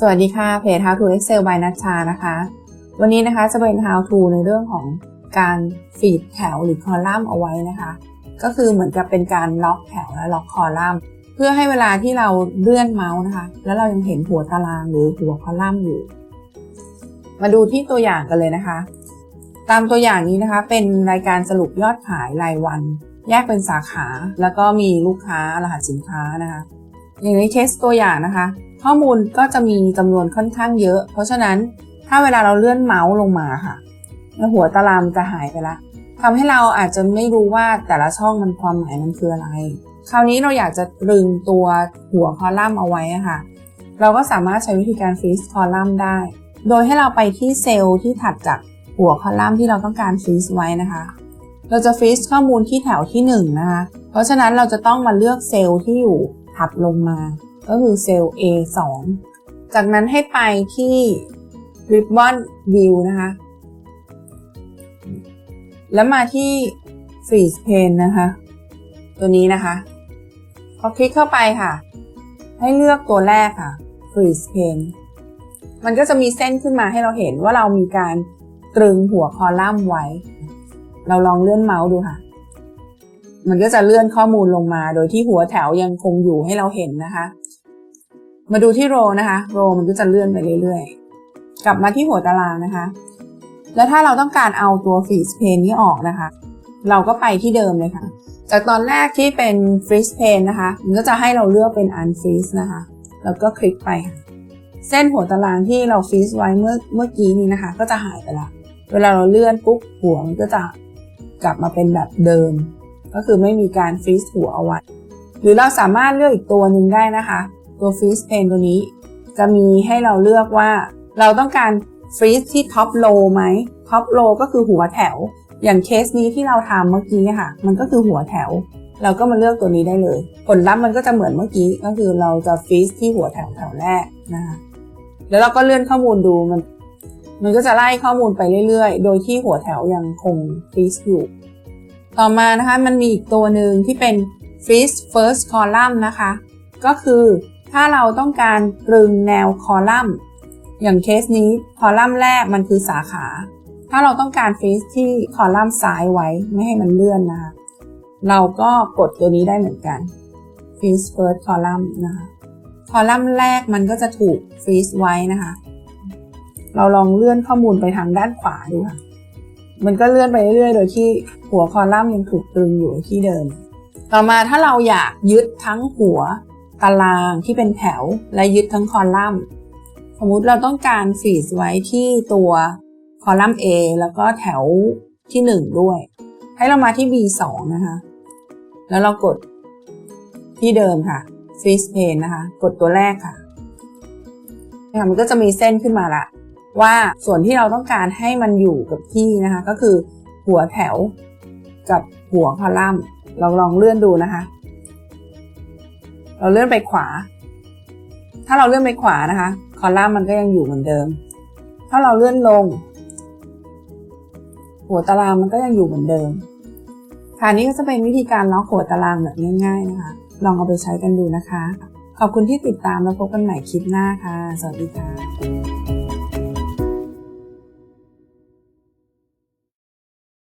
สวัสดีค่ะเพจ How to Excel by นัชชานะคะ วันนี้นะคะจะเป็น How to ในเรื่องของการฟีดแถวหรือคอลัมน์เอาไว้นะคะ ก็คือเหมือนกับเป็นการล็อกแถวและล็อกคอลัมน์ เพื่อให้เวลาที่เราเลื่อนเมาส์นะคะ แล้วเรายังเห็นหัวตารางหรือหัวคอลัมน์อยู่ มาดูที่ตัวอย่างกันเลยนะคะ ตามตัวอย่างนี้นะคะเป็นรายการสรุปยอดขายรายวัน แยกเป็นสาขา แล้วก็มีลูกค้ารหัสสินค้านะคะ อย่างในเคสตัวอย่างนะคะ ข้อมูลก็จะมีจำนวนค่อนข้างเยอะ เพราะฉะนั้นถ้าเวลาเราเลื่อนเมาส์ลงมาค่ะแล้วหัวตารางจะหายไปละทำให้เราอาจจะไม่รู้ว่าแต่ละช่องมันความหมายมันคืออะไร คราวนี้เราอยากจะตรึงตัวหัวคอลัมน์เอาไว้ค่ะ เราก็สามารถใช้วิธีการฟรีซคอลัมน์ได้ โดยให้เราไปที่เซลล์ที่ถัดจากหัวคอลัมน์ที่เราต้องการฟรีซไว้นะคะ เราจะฟรีซข้อมูลที่แถวที่1นนะคะ เพราะฉะนั้นเราจะต้องมาเลือกเซลล์ที่อยู่ ถัดลงมา ก็คือเซลล์ A2 จากนั้นให้ไปที่ Ribbon View นะคะ แล้วมาที่ Freeze Pane นะคะ ตัวนี้นะคะ พอคลิกเข้าไปค่ะ ให้เลือกตัวแรกค่ะ Freeze Pane มันก็จะมีเส้นขึ้นมาให้เราเห็นว่าเรามีการตรึงหัวคอลัมน์ไว้ เราลองเลื่อนเมาส์ดูค่ะ มันก็จะเลื่อนข้อมูลลงมา โดยที่หัวแถวยังคงอยู่ให้เราเห็นนะคะ มาดูที่โรนะคะโรมันก็จะเลื่อนไปเรื่อยๆ กลับมาที่หัวตารางนะคะ แล้วถ้าเราต้องการเอาตัวฟีสเพนนี้ออกนะคะ เราก็ไปที่เดิมเลยค่ะ จากตอนแรกที่เป็นฟรีสเพนนะคะ มันก็จะให้เราเลือกเป็นอันฟรีสนะคะ แล้วก็คลิกไปค่ะเส้นหัวตารางที่เราฟรีสไว้เมื่อเมื่อกี้นี้นะคะ ก็จะหายไปละ เวลาเราเลื่อนปุ๊บหัวมันก็จะกลับมาเป็นแบบเดิม ก็คือไม่มีการฟรีซหัวเอาไว้ หรือเราสามารถเลือกอีกตัวหนึ่งได้นะคะ ตัวฟรีซเพนตัวนี้ จะมีให้เราเลือกว่า เราต้องการฟรีซที่ท็อปโลไหมท็อปโลก็คือหัวแถว อย่างเคสนี้ที่เราทำเมื่อกี้ค่ะ มันก็คือหัวแถว เราก็มาเลือกตัวนี้ได้เลย ผลลัพธ์มันก็จะเหมือนเมื่อกี้ ก็คือเราจะฟรีซที่หัวแถวแถวแรกนะคะ แล้วเราก็เลื่อนข้อมูลดูมันมันก็จะไล่ข้อมูลไปเรื่อยๆ โดยที่หัวแถวยังคงฟรีซอยู่ ต่อมานะคะมันมีอีกตัวหนึ่งที่เป็น freeze first column นะคะ ก็คือถ้าเราต้องการตรึงแนวคอลัมน์ อย่างเคสนี้คอลัมน์แรกมันคือสาขา ถ้าเราต้องการฟรีซที่คอลัมน์ซ้ายไว้ไม่ให้มันเลื่อนนะคะ เราก็กดตัวนี้ได้เหมือนกัน freeze first column นะคะ คอลัมน์แรกมันก็จะถูกฟรีซไว้นะคะ เราลองเลื่อนข้อมูลไปทางด้านขวาดูค่ะ มันก็เลื่อนไปเรื่อยๆ โดยที่หัวคอลัมน์ยังถูกตรึงอยู่ที่เดิม ต่อมาถ้าเราอยากยึดทั้งหัวตารางที่เป็นแถวและยึดทั้งคอลัมน์ สมมุติเราต้องการฟีดไว้ที่ตัวคอลัมน์ A แล้วก็แถวที่ 1 ด้วย ให้เรามาที่ B2 นะคะ แล้วเรากดที่เดิมค่ะ Freeze Pane นะคะ กดตัวแรกค่ะมันก็จะมีเส้นขึ้นมาละ ว่าส่วนที่เราต้องการให้มันอยู่กับที่นะคะ ก็คือหัวแถวกับหัวคอลัมน์ลองลองเลื่อนดูนะคะ เราเลื่อนไปขวา ถ้าเราเลื่อนไปขวานะคะ คอลัมน์มันก็ยังอยู่เหมือนเดิม ถ้าเราเลื่อนลง หัวตารางมันก็ยังอยู่เหมือนเดิมค่ะนี้ก็จะเป็นวิธีการล็อกหัวตารางแบบง่ายๆนะคะ ลองเอาไปใช้กันดูนะคะ ขอบคุณที่ติดตามแล้วพบกันใหม่คลิปหน้าค่ะ สวัสดีค่ะ